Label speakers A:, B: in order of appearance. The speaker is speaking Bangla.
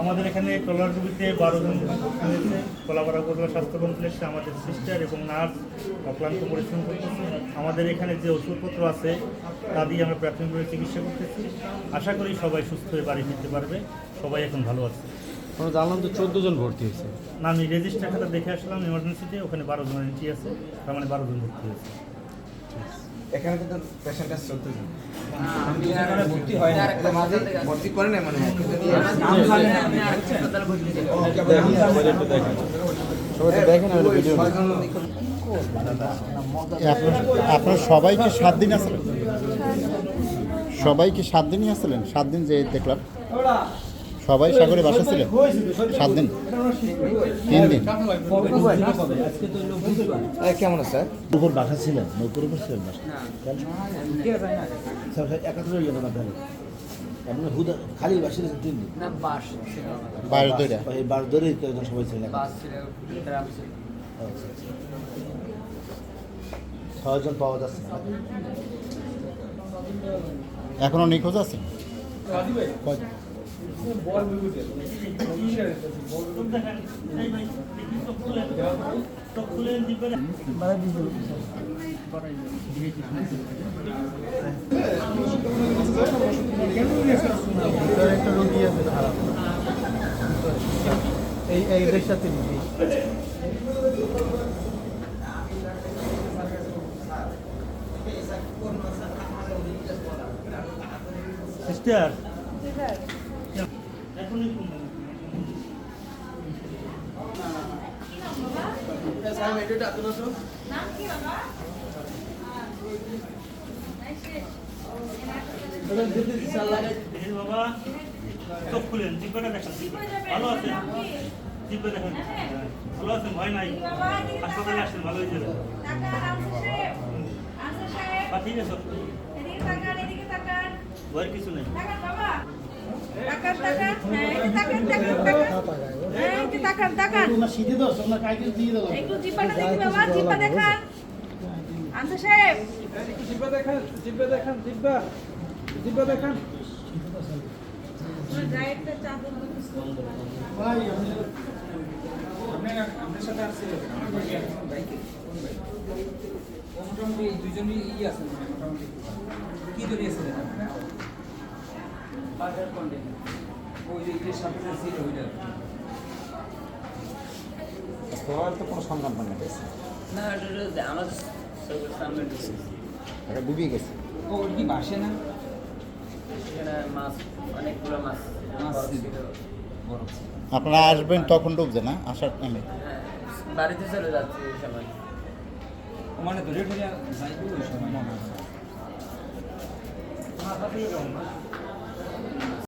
A: আমাদের এখানে টলারগুলিতে বারো জন হয়েছে কলাপাড়া উপজেলা স্বাস্থ্য কমপ্লেক্সে আমাদের সিস্টার এবং নার্স অক্লান্ত পরিশ্রম করতেছে। আমাদের এখানে যে ওষুধপত্র আছে, তা দিয়ে আমরা প্রাথমিকভাবে চিকিৎসা করতেছি। আশা করি সবাই সুস্থ হয়ে বাড়ি ফিরতে পারবে। সবাই এখন ভালো আছে।
B: আমরা জানলাম তো চোদ্দ জন ভর্তি হয়েছে।
A: না আমি রেজিস্টার খাতা দেখে আসলাম এমার্জেন্সিতে ওখানে বারো জনের এন্ট্রি আছে তার মানে বারো জন ভর্তি হয়েছে।
C: এখানে কিন্তু পেশেন্ট আছে চোদ্দ জন। ভর্তি হয় না ভর্তি করে না। মানে কিন্তু নিয়ে
B: সবাই তো দেখেন আর ভিডিও
C: ছয়জন
D: আপনার আপনার সবাই কি সাত দিন আসলেন সবাই কি সাত দিনই আসলেন সাত দিন যে দেখলাম। সবাই সাগরে বাসা ছিলেন। সাত দিন। তিন দিন।
C: কেমন আছে স্যার?
E: বাসা ছিলেন। নৌকোর উপর ছিলেন। বাসা একাত্তর হুদা খালি বাসা ছিলেন তিন দিন।
F: বাস ছিল
E: এই ধরেই সবাই
F: ছিল ছিল।
E: আচ্ছা, আচ্ছা। ছয়জন পাওয়া যাচ্ছে
D: এখনও নিখোঁজ আছে
B: একটা রোগী আছে? খারাপ এই এই এদের সাথে রোগী
A: সিস্টার এখনই ফোন করুন। এই বাবা চোখ খুলেন জিব্বাটা দেখান। ভালো আছেন? জিব্বা দেখান। ভালো আছেন? ভয় নাই? হাসপাতালে আসেন ভালো হয়ে বা ঠিক আছে ভয়ের কিছু নেই।
G: একটু জিব্বাটা দেখি বাবা জিব্বা দেখান। আনসার সাহেব।
B: জিব্বা দেখান জিব্বা দেখান জিব্বা। জিব্বা দেখান।
G: আপনার ডায়েটটা চাদর
B: ভাই আপনার সাথে মোটামুটি দুজনই ই আছে মোটামুটি। কি ধরে আছে বাজার কন্ডে ওই যে ইটের সামনে ছিল ওইটা।
D: তোমার তো কোনো সন্ধান পান না
F: না এটা তো চোখের সামনে ঢুকছে
D: এটা ডুবিয়ে গেছে।
B: ও ওর কি বাসে না?
F: এখানে মাছ অনেকগুলো মাছ।
B: ছিল।
D: আপনারা আসবেন তখন ডুবছে না আসার টাইমে
F: হ্যাঁ, বাড়িতে চলে যাচ্ছে সময়।
B: মানে ধরে ধরে যাইবো ওই সময়
A: মাথা দিয়ে যাও না